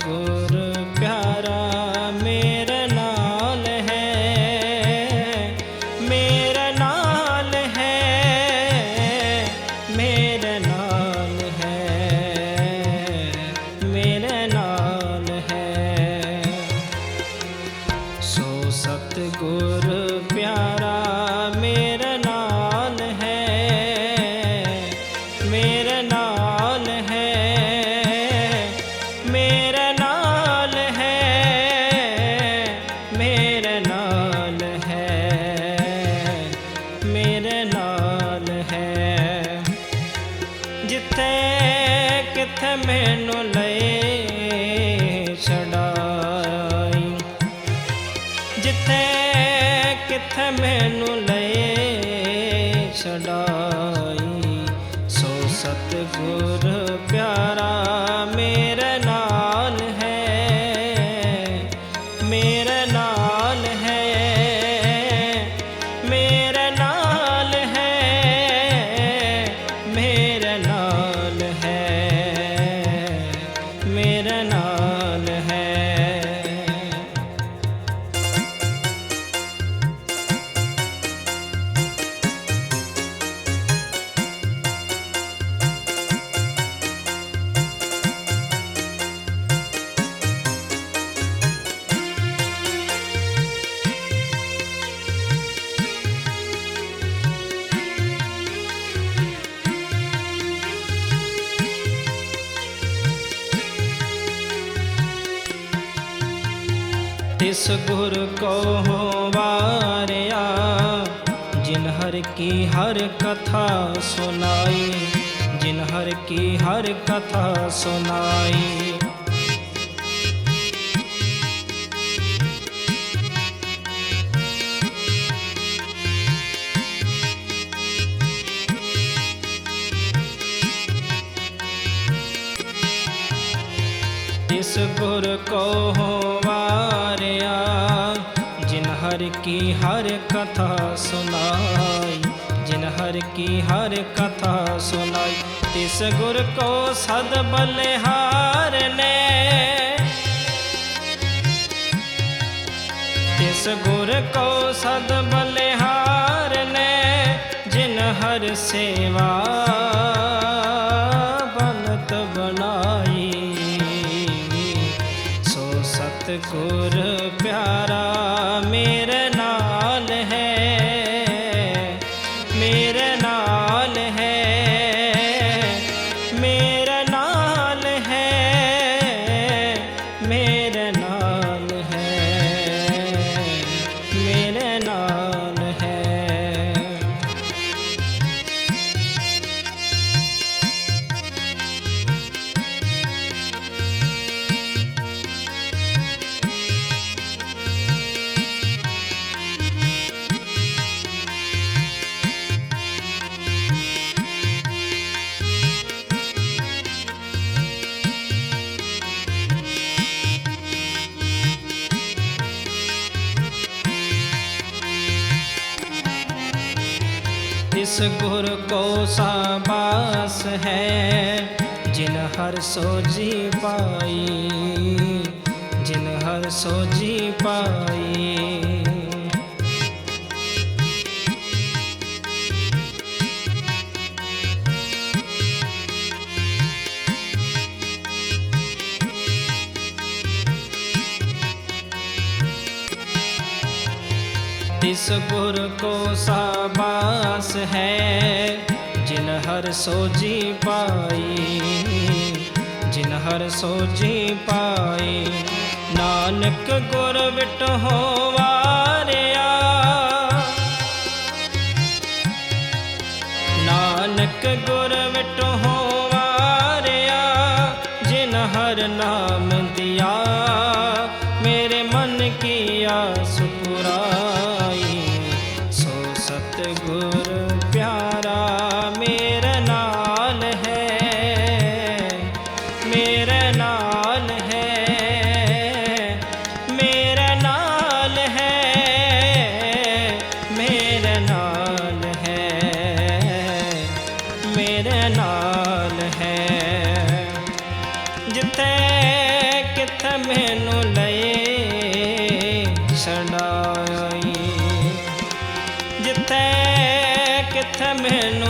ਸਤਿਗੁਰ ਜਿੱਥੇ ਕਿੱਥੇ ਮੈਨੂੰ ਲਏ ਛਡਾਈ। ਜਿੱਥੇ ਕਿੱਥੇ ਮੈਨੂੰ ਲਏ ਛਡਾਈ। ਸੋ ਸਤਿਗੁਰ ਪਿਆਰਾ, ਮੇਰੇ ਨਾਲ ਹੈ, ਮੇਰੇ ਨਾਲ ਹੈ। ਮੇਰੇ ਨਾਲ ਤਿਸ ਗੁਰ ਕੋ ਵਾਰਿਆ, ਜਿਨ ਹਰ ਕੀ ਹਰ ਕਥਾ ਸੁਨਾਈ ਜਿਨ ਹਰ ਕੀ ਹਰ ਕਥਾ ਸੁਨਾਈ ਤਿਸ ਗੁਰ ਕੋ ਵਾਰਿਆ, ਜਿਨ ਹਰ ਕੀ ਹਰ ਕਥਾ ਸੁਨਾਈ ਜਿਨ ਹਰ ਕੀ ਹਰ ਕਥਾ ਸੁਨਾਈ ਤਿਸ ਗੁਰ ਕੋ ਸਦ ਬਲਿਹਾਰ ਨੇ। ਤਿਸ ਗੁਰ ਕੋ ਸਦ ਬਲਿਹਾਰ ਨੇ, ਜਿਨ ਹਰ ਸੇਵਾ ਸਤਿਗੁਰ ਇਸ ਗੁਰ ਕੋ ਸਾਬਾਸ ਹੈ ਜਿਨ ਹਰ ਸੋਜੀ ਪਾਈ ਜਿਨ ਹਰ ਸੋਜੀ ਪਾਈ ਤਿਸ ਗੁਰ ਕੋ ਸਾਬਾਸ ਹੈ, ਜਿਨ ਹਰ ਸੋਜੀ ਪਾਈ, ਜਿਨ ਹਰ ਸੋਜੀ ਪਾਈ। ਨਾਨਕ ਗੁਰ ਵਿਟ ਹੋ ਨਾਨਕ ਗੁਰ ਵਿਟ ਹੋ ਵਾਰਿਆ ਜਿਨ ਹਰ ਨਾਮ ਦਿਆ, ਮੇਰੇ ਮਨ ਕੀ ਆਸ ਪੁਰਾਈ ਨਾਲ ਹੈ। ਜਿੱਥੇ ਕਿੱਥੇ ਮੈਨੂੰ ਲਏ ਸੜਾਈ ਜਿੱਥੇ ਕਿੱਥੇ ਮੈਨੂੰ